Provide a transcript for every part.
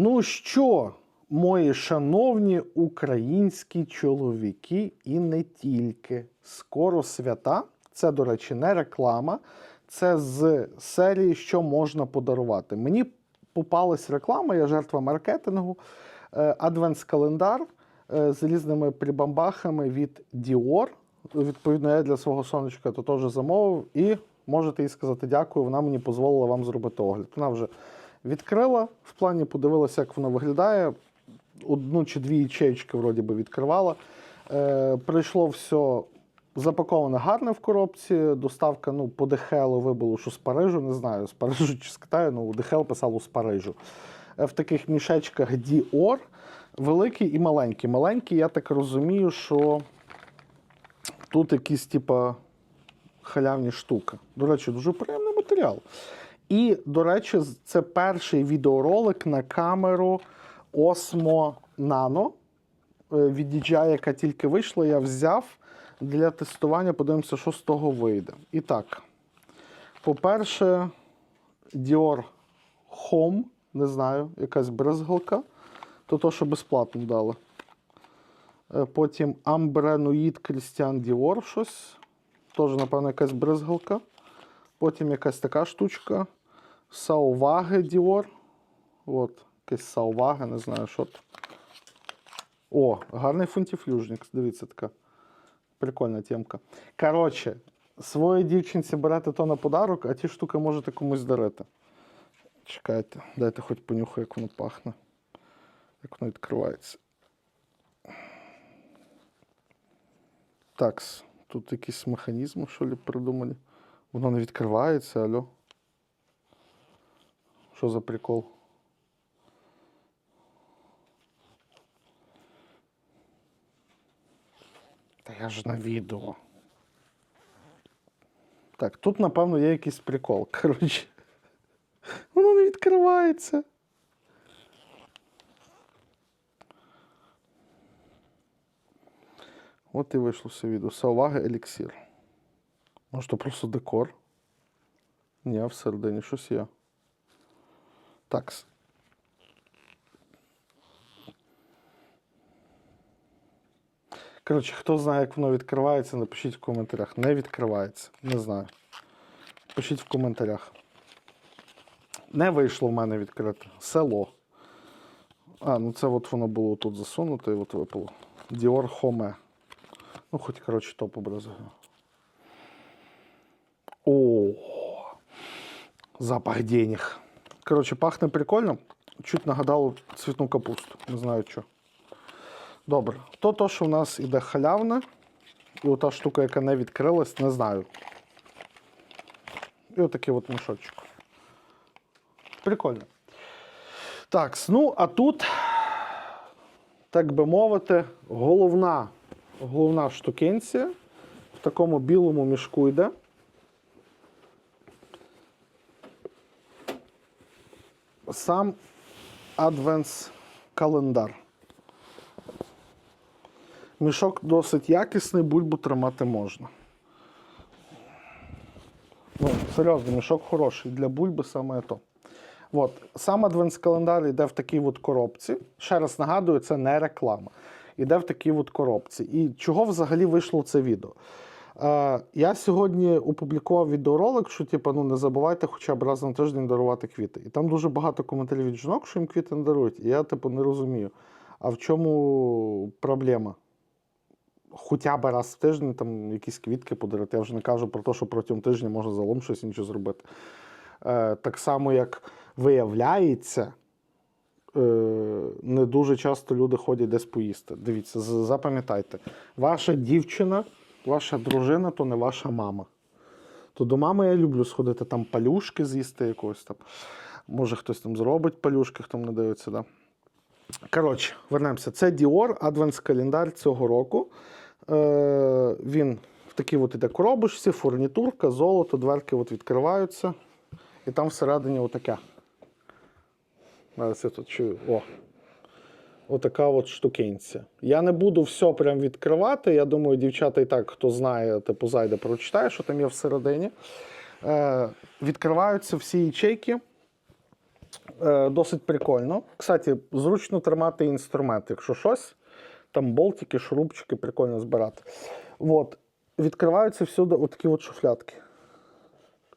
Ну що, мої шановні українські чоловіки і не тільки. Скоро свята. Це, до речі, не реклама. Це з серії, що можна подарувати. Мені попалась реклама, я жертва маркетингу. Е, Адвентс-календар е, з різними прибамбахами від Dior. Відповідно, я для свого сонечка то теж замовив. І можете їй сказати дякую, вона мені дозволила вам зробити огляд. Вона вже відкрила в плані, подивилася, як воно виглядає. Одну чи дві ячеєчки вроді би відкривала. Е, прийшло все запаковане гарне в коробці. Доставка ну, по DHL вибило, що з Парижу, не знаю, з Парижу чи з Китаю, ну DHL писало з Парижу. Е, в таких мішечках Dior, великі і маленькі. Маленькі, я так розумію, що тут якісь, типа, халявні штуки. До речі, дуже приємний матеріал. І, до речі, це перший відеоролик на камеру Osmo Nano е, від DJI, яка тільки вийшла, я взяв для тестування. Подивимося, що з того вийде. І так, по-перше, Dior Home, не знаю, якась брезгалка. То то, що безплатно дали. Е, Потім Ambrenoid Christian Dior щось. Теж, напевно, якась брезгалка. Потім якась така штучка. Сауваги Dior. От, якась Сауваги, не знаю, що це. О, гарний фунтіфлюжник. Дивіться, така прикольна темка. Коротше, своїй дівчинці берете то на подарок, а ті штуки можете комусь дарити. Чекайте, дайте хоч понюхаю, як воно пахне. Як воно відкривається. Такс, тут якісь механізми, що ли, придумали. Воно не відкривається, алло. Що за прикол? Та я ж на відео. Так, тут, напевно, є якийсь прикол. Коротше, воно не відкривається. От і вийшло все відео. Сауваги еліксір. Може, то просто декор? Ні, всередині щось є. Такс. Коротше, хто знає, як воно відкривається, напишіть в коментарях. Не відкривається. Не знаю. Пишіть в коментарях. Не вийшло в мене відкрити. Село. А, ну це от воно було тут засунуто і от випало. Dior Home. Ну, хоч, коротше, топ образив. О, запах денег. Коротше, пахне прикольно. Чуть нагадало цвітну капусту. Не знаю що. Добре. То, то, що в нас іде халявне, і ота штука, яка не відкрилась, не знаю. І отакий от мішочок. Прикольно. Так, ну а тут, так би мовити, головна, головна штукенція в такому білому мішку йде. Сам Advents календар. Мішок досить якісний, бульбу тримати можна. Ну, серйозно, мішок хороший. Для бульби саме то. От. Сам адвентс-календар йде в такій от коробці. Ще раз нагадую, це не реклама. Іде в такій от коробці. І чого взагалі вийшло це відео? Е, я сьогодні опублікував відеоролик, що типу, ну, не забувайте хоча б раз на тиждень дарувати квіти. І там дуже багато коментарів від жінок, що їм квіти не дарують. І я типу, не розумію. А в чому проблема? Хоча б раз в тиждень там якісь квітки подарити. Я вже не кажу про те, що протягом тижня можна залом щось інше зробити. Е, так само, як виявляється, е, не дуже часто люди ходять десь поїсти. Дивіться, запам'ятайте, ваша дівчина, ваша дружина то не ваша мама. То до мами я люблю сходити там палюшки з'їсти якось там. Може, хтось там зробить палюшки, хто не дивиться. Да? Коротше, вернемося. Це Dior адвентс-календар цього року. Е, він в такій от іде коробочці, фурнітурка, золото, дверки от відкриваються. І там всередині отаке. Зараз я тут чую. О. Отака от штукенця. Я не буду все прям відкривати. Я думаю, дівчата і так, хто знає, типу зайде, прочитає, що там є всередині. Е, відкриваються всі ячейки. Е, досить прикольно. Кстати, зручно тримати інструмент, якщо щось, там болтики, шурупчики, прикольно збирати. От. Відкриваються всюди отакі от шуфлятки.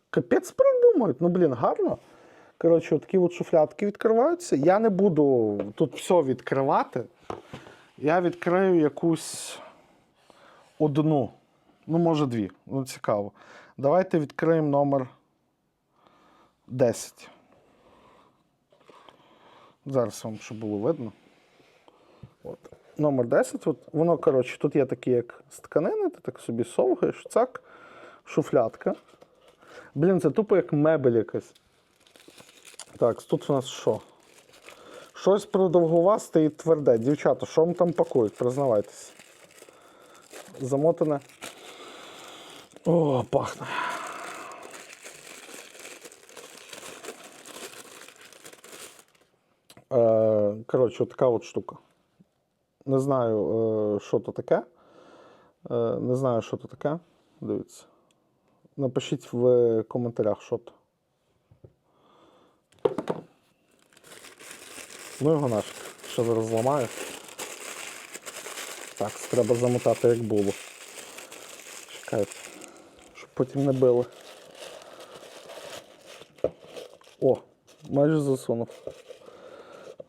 Капець придумають. Ну, блін, гарно. Коротше, такі от шуфлятки відкриваються. Я не буду тут все відкривати. Я відкрию якусь одну. Ну, може, дві. Ну, цікаво. Давайте відкриємо номер 10. Зараз вам, щоб було видно. От. Номер 10. От. Воно, коротше, тут є такі, як з тканини, ти так собі совгаєш, цак, шуфлятка. Блін, це тупо як мебель якась. Так, тут у нас що? Щось продовгувасте і тверде. Дівчата, що вам там пакують? Признавайтесь. Замотане. О, пахне. Е, коротше, така от штука. Не знаю, е, що то таке. Е, не знаю, що то таке. Дивіться. Напишіть в коментарях, що то. Ну його нафіг. Що зараз зламаю. Так, треба замотати, як було. Чекайте. Щоб потім не били. О, майже засунув.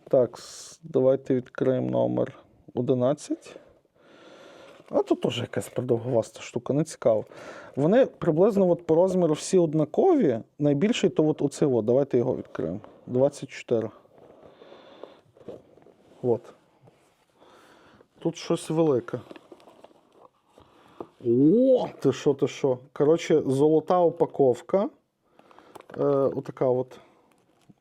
Так, давайте відкриємо номер 11. А тут теж якась продовгуваста штука, не цікаво. Вони приблизно от по розміру всі однакові. Найбільший то от оцей от. Давайте його відкриємо. 24. От. Тут щось велике. О, ти що, ти що? Коротше, золота упаковка. Е, отака от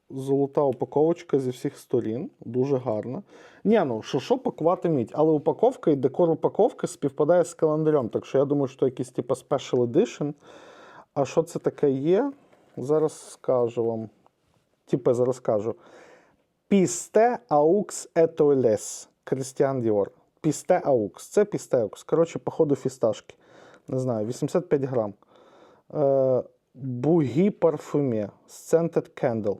золота упаковочка зі всіх сторін. Дуже гарна. Ні, ну що, що пакувати мідь, але упаковка і декор упаковки співпадає з календарем. Так що я думаю, що якийсь типу special edition. А що це таке є? Зараз скажу вам. Типу, зараз скажу. Пісте аукс етойлес. Крістіан Діор. Пісте аукс. Це пісте аукс. Коротше, походу фісташки. Не знаю, 85 грам. Е, Бугі парфюме. Scented Candle.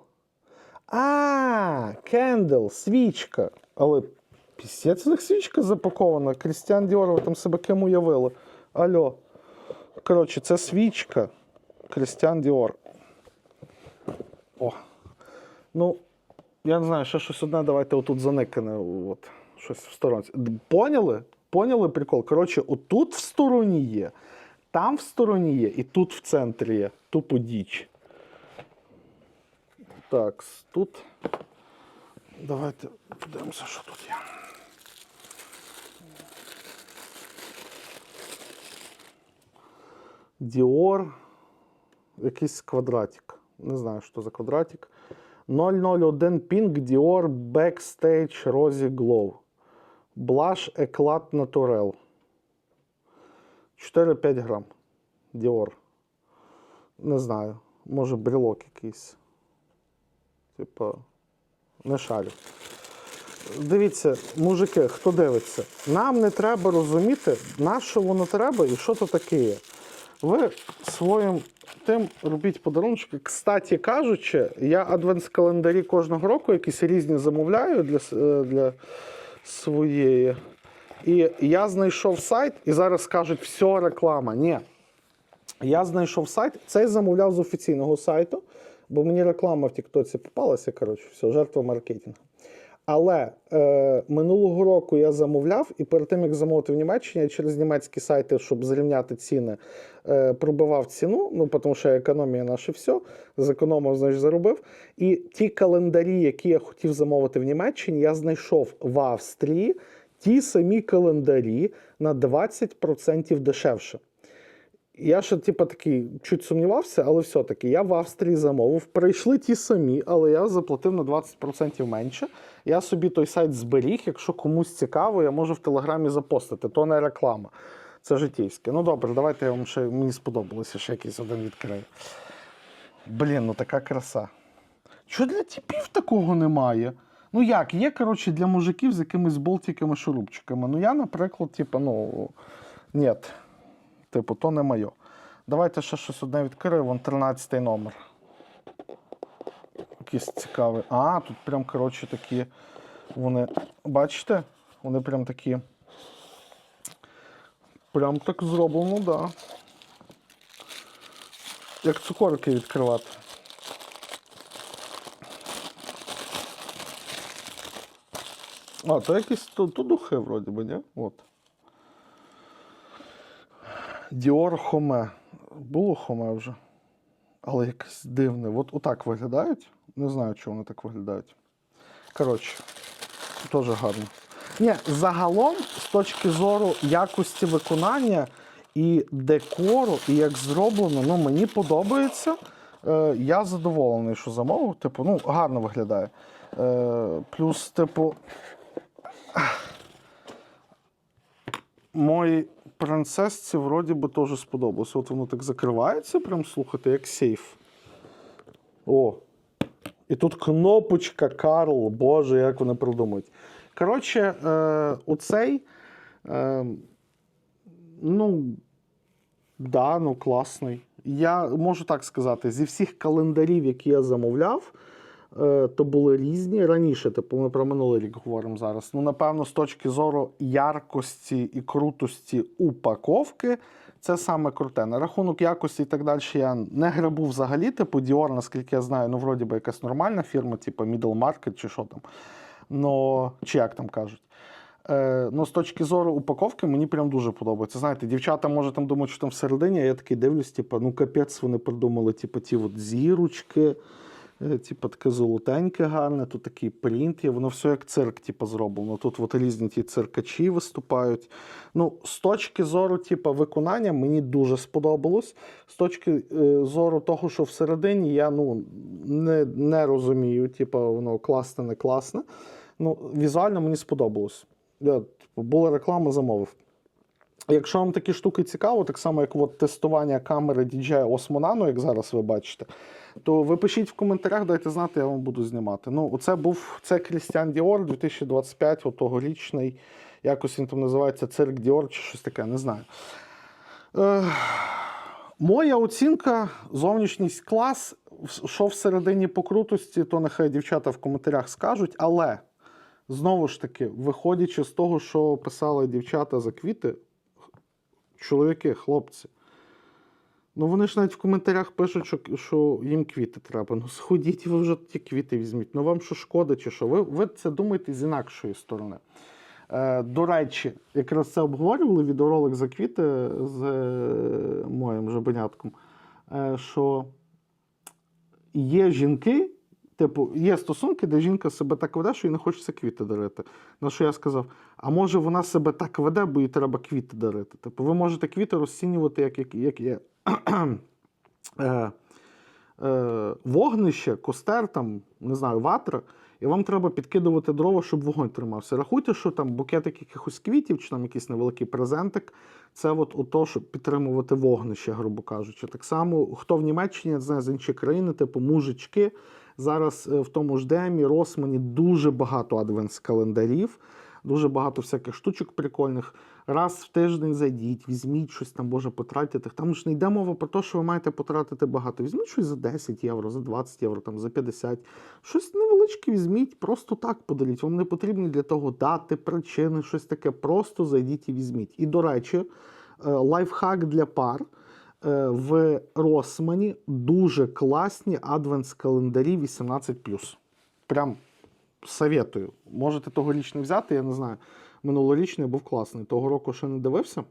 А, кендл, свічка. Але пісець як свічка запакована. Крістіан Діор, ви там себе ким уявили. Алло. Коротше, це свічка. Крістіан Діор. О. Ну, я не знаю, ще щось одне, давайте отут заникане. От, щось в сторонці. Поняли? Поняли прикол? Коротше, отут в стороні є, там в стороні є, і тут в центрі є. Тупо діч. Так, тут. Давайте подивимося, що тут є. Dior. Якийсь квадратик. Не знаю, що за квадратик. 001 Pink Dior Backstage Rosy Glow. Blush Eclat Naturel. 4-5 грам. Dior. Не знаю. Може брелок якийсь. Типа, не шарю. Дивіться, мужики, хто дивиться, нам не треба розуміти, на що воно треба і що то таке є. Ви своїм тим робіть подарунки. Кстаті кажучи, я адвентс-календарі кожного року якісь різні замовляю для, е, для своєї. І я знайшов сайт, і зараз кажуть, все, реклама. Ні. Я знайшов сайт, цей замовляв з офіційного сайту, бо мені реклама в Тіктоці попалася. Коротше, все, жертва маркетингу. Але е, минулого року я замовляв, і перед тим як замовити в Німеччині, я через німецькі сайти, щоб зрівняти ціни, е, пробивав ціну. Ну тому що економія наше все. Зекономив, значить, заробив. І ті календарі, які я хотів замовити в Німеччині, я знайшов в Австрії ті самі календарі на 20% дешевше. Я ще, типу, такий чуть сумнівався, але все-таки я в Австрії замовив. Прийшли ті самі, але я заплатив на 20% менше. Я собі той сайт зберіг. Якщо комусь цікаво, я можу в Телеграмі запостити. То не реклама. Це житейське. Ну добре, давайте я вам ще мені сподобалося, ще якийсь один відкрию. Блін, ну така краса. Що для типів такого немає? Ну як, є, коротше, для мужиків з якимись болтиками, шурупчиками. Ну я, наприклад, типу, ну, ні. Типу, то не моє. Давайте ще щось одне відкрию, вон 13 номер. якийсь цікавий. А, тут прям, коротше, такі. Вони. Бачите? Вони прям такі. Прям так зроблено, так. Да. Як цукорки відкривати. А, то якісь то, то духи вроді би, ні? От. Діор Хоме. Було Хоме вже. Але якесь дивне. От отак виглядають. Не знаю, чого вони так виглядають. Коротше, теж гарно. Ні, загалом, з точки зору якості виконання і декору, і як зроблено, ну мені подобається. Е, я задоволений, що замовив. Типу, ну, гарно виглядає. Е, плюс, типу, моїй принцесці вроді би теж сподобалося. От воно так закривається, прям слухайте, як сейф. О. І тут кнопочка Карл, Боже, як вони придумають. Коротше, е, оцей. Е, ну, да, ну класний. Я можу так сказати, зі всіх календарів, які я замовляв, то були різні. Раніше, типу, ми про минулий рік говоримо зараз. Ну, напевно, з точки зору яркості і крутості упаковки, це саме круте. На рахунок якості і так далі я не грабу взагалі. Типу, Dior, наскільки я знаю, ну, вроді би якась нормальна фірма, типу Middle Market чи що там. Но, чи як там кажуть. Е, ну, з точки зору упаковки, мені прям дуже подобається. Знаєте, дівчата, може, там думають, що там всередині, а я такий дивлюсь, типу, ну капець, вони придумали, типу, ті от зірочки, е, типу, таке золотеньке гарне, тут такий принт є, воно все як цирк, типу, зроблено. Тут от різні ті циркачі виступають. Ну, з точки зору, типу, виконання, мені дуже сподобалось. З точки е, зору того, що всередині, я ну, не, не розумію, типу, воно класне, не класне. Ну, візуально мені сподобалось. Я, типу, була реклама, замовив. Якщо вам такі штуки цікаво, так само як от тестування камери DJI Osmo Nano, як зараз ви бачите, то ви пишіть в коментарях, дайте знати, я вам буду знімати. Ну, оце був це Крістіан Діор 2025, отогорічний, якось він там називається Цирк Діор чи щось таке, не знаю. Е, моя оцінка, зовнішність клас, що всередині по крутості, то нехай дівчата в коментарях скажуть, але. Знову ж таки, виходячи з того, що писали дівчата за квіти, чоловіки, хлопці. Ну вони ж навіть в коментарях пишуть, що, що їм квіти треба. Ну сходіть, ви вже ті квіти візьміть. Ну вам що шкода, чи що? Ви, ви це думаєте з інакшої сторони. Е, до речі, якраз це обговорювали відеоролик за квіти з е, моїм жабенятком, е, що є жінки, типу, є стосунки, де жінка себе так веде, що їй не хочеться квіти дарити. На що я сказав: а може вона себе так веде, бо їй треба квіти дарити. Типу, ви можете квіти розцінювати як, як, як є. е, е, вогнище, костер, там, не знаю, ватра, і вам треба підкидувати дрова, щоб вогонь тримався. Рахуйте, що там букетик якихось квітів, чи там якийсь невеликий презентик, це от ото, щоб підтримувати вогнище, грубо кажучи. Так само, хто в Німеччині, я знаю, з іншої країни, типу мужички. Зараз е, в тому ж Демі, Росмані дуже багато адвентс-календарів, дуже багато всяких штучок прикольних. Раз в тиждень зайдіть, візьміть щось там, Боже, потратити. Там ж не йде мова про те, що ви маєте потратити багато. Візьміть щось за 10 євро, за 20 євро, там, за 50. Щось невеличке візьміть, просто так подаріть. Вам не потрібні для того дати, причини, щось таке. Просто зайдіть і візьміть. І, до речі, е, лайфхак для пар. Е, В Росмані дуже класні адвентс-календарі 18. Прям советую. Можете тогорічний взяти, я не знаю. Минулорічний був класний. Того року ще не дивився.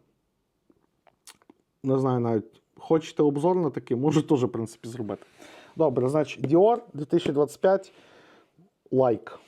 Не знаю навіть. Хочете обзор на такий, можу теж, в принципі, зробити. Добре, значить, Dior 2025 лайк.